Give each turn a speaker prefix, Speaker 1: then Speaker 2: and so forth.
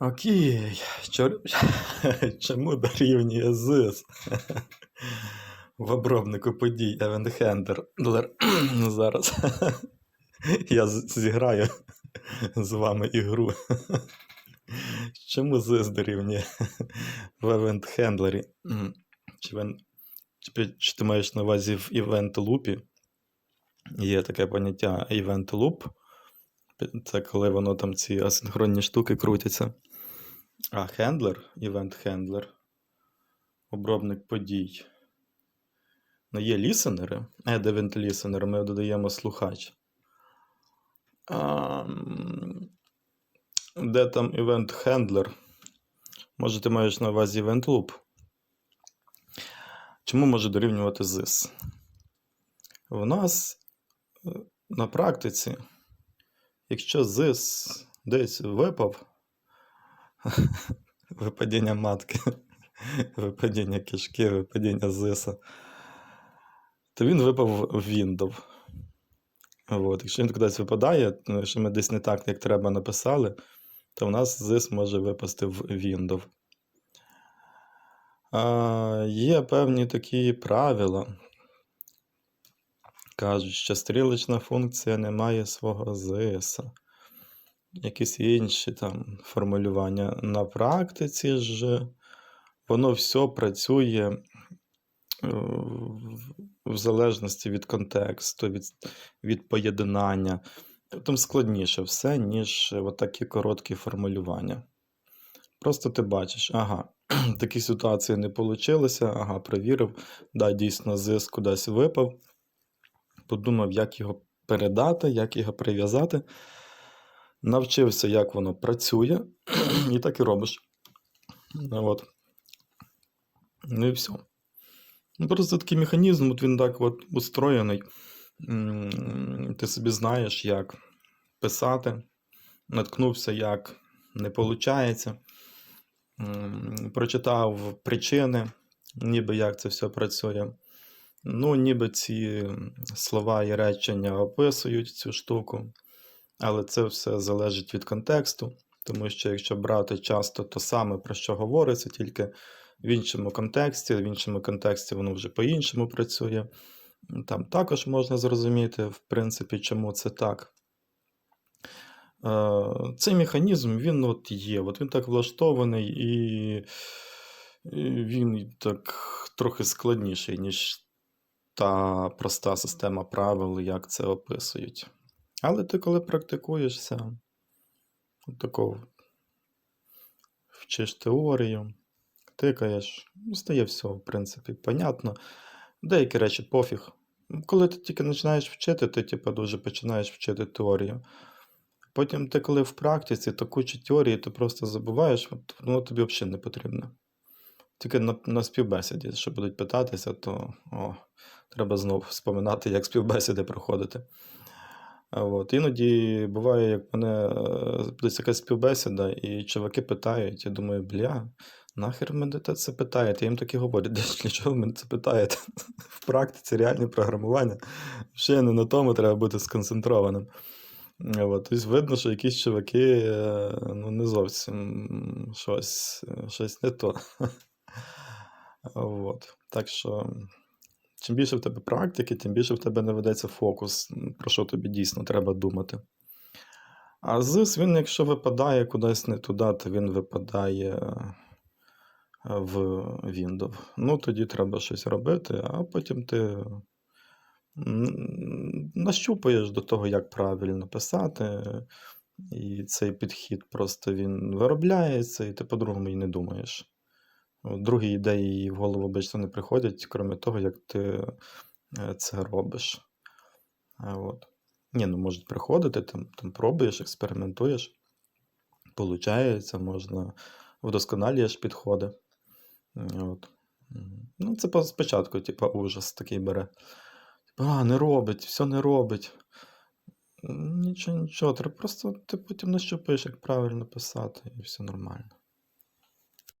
Speaker 1: Окей. Чому дорівнює ЗИС? В обробнику подій Handler. Зараз я зіграю з вами ігру. Чому ЗИС дорівнює в? М, Чи, він... чи, ти маєш на увазі в Event Loop? Є таке поняття Event Loop. Це коли воно там ці асинхронні штуки крутяться. А хендлер, івент хендлер, обробник подій. Ну, є лісенери. Add event listener, ми додаємо слухач. А, де там event handler? Може, ти маєш на увазі event loop? Чому може дорівнювати ZIS? В нас е, на практиці, якщо ZIS десь випав, випадіння матки, випадіння кишки, випадіння зиса, то він випав в Windows. От. Якщо він кудись випадає, ну, якщо ми десь не так, як треба написали, то в нас зис може випасти в Windows. Є певні такі правила. Кажуть, що стрілочна функція не має свого зиса якісь інші там формулювання. На практиці ж воно все працює е, в- залежності від контексту, від, від поєднання. Там складніше все, ніж такі короткі формулювання. Просто ти бачиш, ага, такі ситуації не вийшло, ага, перевірив, да, дійсно, зиск кудись випав. Подумав, як його передати, як його прив'язати навчився, як воно працює, і так і робиш. Ну, От. Ну і все. Ну, просто такий механізм, от він так от устроєний. Ти собі знаєш, як писати, наткнувся, як не виходить. Прочитав причини, ніби як це все працює. Ну, ніби ці слова і речення описують цю штуку. Але це все залежить від контексту, тому що якщо брати часто то саме, про що говориться, тільки в іншому контексті, в іншому контексті воно вже по-іншому працює. Там також можна зрозуміти, в принципі, чому це так. Е, Цей механізм він от є, от він так влаштований, і і він так трохи складніший, ніж та проста система правил, як це описують. Але ти коли практикуєшся, тако вчиш теорію, тикаєш, ну, стає все, в принципі, понятно. Деякі речі пофіг. Коли ти тільки починаєш вчити, ти типу, дуже починаєш вчити теорію. Потім ти, коли в практиці, то кучу теорії ти просто забуваєш, воно тобі взагалі не потрібно. Тільки на, на співбесіді, що будуть питатися, то о, треба знову споминати, як співбесіди проходити. От. Іноді буває, як мене е, десь якась співбесіда, і чуваки питають, я думаю, бля, нахер мене це питаєте? Я їм таки говорю, для, чого мене це питаєте? В практиці реальне програмування. Ще не на тому треба бути сконцентрованим. От. Тобто видно, що якісь чуваки е, ну, не зовсім щось, е, щось не то. От. Так що. Чим більше в тебе практики, тим більше в тебе не ведеться фокус, про що тобі дійсно треба думати. А ЗИС, він, якщо випадає кудись не туди, то він випадає е, в Windows. Ну, тоді треба щось робити, а потім ти нащупаєш до того, як правильно писати. І цей підхід просто він виробляється, і ти по-другому і не думаєш. Другі ідеї в голову обично не приходять, крім того, як ти е, це робиш. От. Ні, ну можуть приходити, там, там пробуєш, експериментуєш. Получається, можна вдосконалюєш підходи. От. Ну, це спочатку, типу, ужас такий бере. Типу, а, не робить, все не робить. Нічого, нічого, треба просто ти потім нащупаєш, як правильно писати, і все нормально.